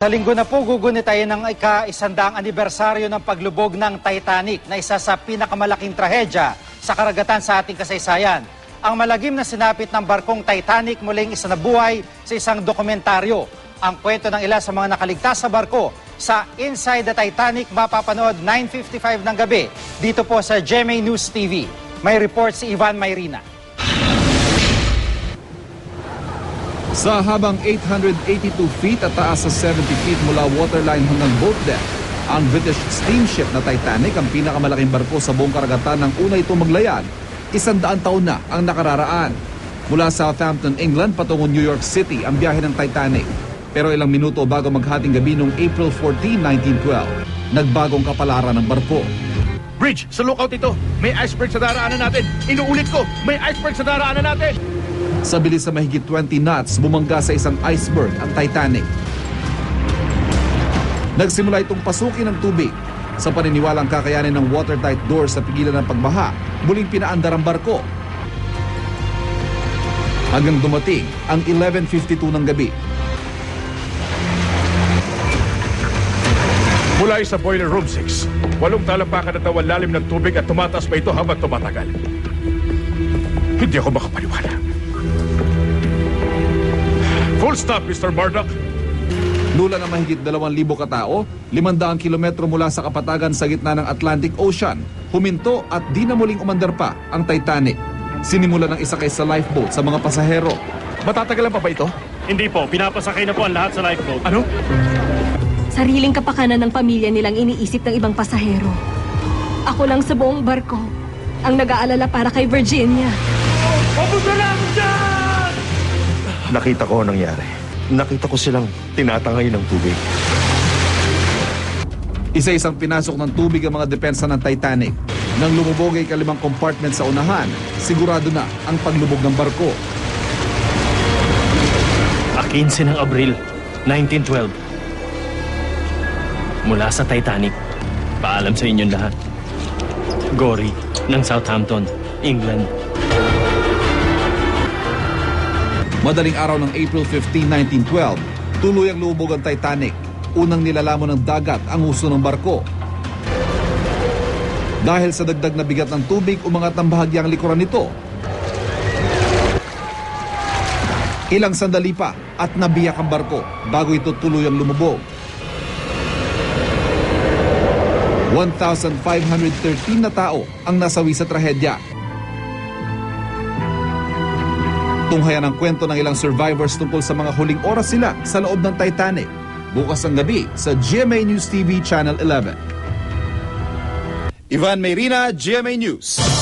Sa linggo na po, gugunitayin ng ika-isandaang anibersaryo ng paglubog ng Titanic na isa sa pinakamalaking trahedya sa karagatan sa ating kasaysayan. Ang malagim na sinapit ng barkong Titanic muling isa nabuhay sa isang dokumentaryo. Ang kwento ng ilan sa mga nakaligtas sa barko sa Inside the Titanic mapapanood 9.55 ng gabi dito po sa GMA News TV. May report si Ivan Mayrina. Sa habang 882 feet at taas sa 70 feet mula waterline hanggang boat deck, ang British steamship na Titanic ang pinakamalaking barko sa buong karagatan ng una ito maglayag. Isandaan taon na ang nakararaan. Mula Southampton, England patungo New York City ang biyahe ng Titanic. Pero ilang minuto bago maghating gabi noong April 14, 1912, nagbagong kapalaran ng barko. Bridge, sa lookout ito. May iceberg sa daraanan natin. Inuulit ko, may iceberg sa daraanan natin. Sa bilis sa mahigit 20 knots, bumangga sa isang iceberg ang Titanic. Nagsimula itong pasukin ng tubig. Sa paniniwalang kakayanin ng watertight door sa pigilan ng pagbaha, muling pinaandar ang barko. Hanggang dumating ang 11.52 ng gabi. Mula sa boiler room 6, walong talampakan at tawan lalim ng tubig at tumataas pa ito habang tumatagal. Hindi ako makapaniwala. Full stop, Mr. Murdoch. Lula na mahigit 2,000 katao, 500 kilometro mula sa kapatagan sa gitna ng Atlantic Ocean, huminto at di na muling umandar pa ang Titanic. Sinimula ng isakay sa lifeboat sa mga pasahero. Matatagalan pa ba ito? Hindi po, pinapasakay na po ang lahat sa lifeboat. Ano? Sariling kapakanan ng pamilya nilang iniisip ng ibang pasahero. Ako lang sa buong barko ang nag-aalala para kay Virginia. Nakita ko ang nangyari. Nakita ko silang tinatangay ng tubig. Isa-isang pinasok ng tubig ang mga depensa ng Titanic. Nang lumubog ay kalimang compartment sa unahan, sigurado na ang paglubog ng barko. A 15 ng Abril, 1912. Mula sa Titanic, paalam sa inyong lahat. Gory ng Southampton, England. Madaling araw ng April 15, 1912, tuloy ang lumubog ang Titanic. Unang nilalamon ng dagat ang husto ng barko. Dahil sa dagdag na bigat ng tubig, umangat ang bahagyang likuran nito. Ilang sandali pa at nabiyak ang barko bago ito tuluyang lumubog. 1,513 na tao ang nasawi sa trahedya. Tunghayan ang kwento ng ilang survivors tungkol sa mga huling oras sila sa loob ng Titanic. Bukas ang gabi sa GMA News TV Channel 11. Ivan Mayrina, GMA News.